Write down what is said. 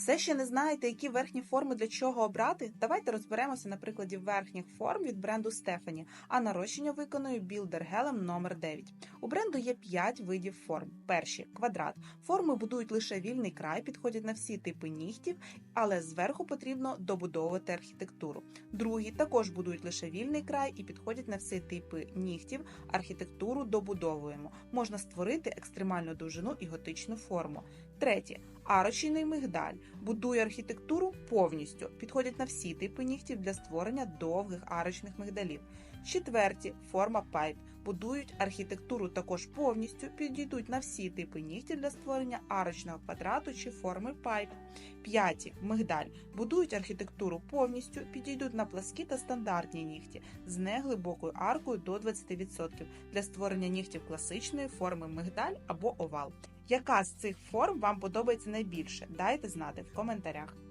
Все ще не знаєте, які верхні форми для чого обрати? Давайте розберемося на прикладі верхніх форм від бренду Stephanie, а нарощення виконую Builder Helm номер 9 У бренду є 5 видів форм. Перші квадрат. Форми будують лише вільний край, підходять на всі типи нігтів, але зверху потрібно добудовувати архітектуру. Другі також будують лише вільний край і підходять на всі типи нігтів. Архітектуру добудовуємо. Можна створити екстремальну довжину і готичну форму. Третє арочний мигдаль будує архітектуру повністю. Підходять на всі типи нігтів для створення довгих арочних мигдалів. Четверті форма пайп будують архітектуру також повністю, підійдуть на всі типи нігтів для створення арочного квадрату чи форми пайп. П'яті мигдаль будують архітектуру повністю, підійдуть на пласкі та стандартні нігті з неглибокою аркою до 20% для створення нігтів класичної форми мигдаль або овал. Яка з цих форм вам подобається найбільше? Дайте знати в коментарях.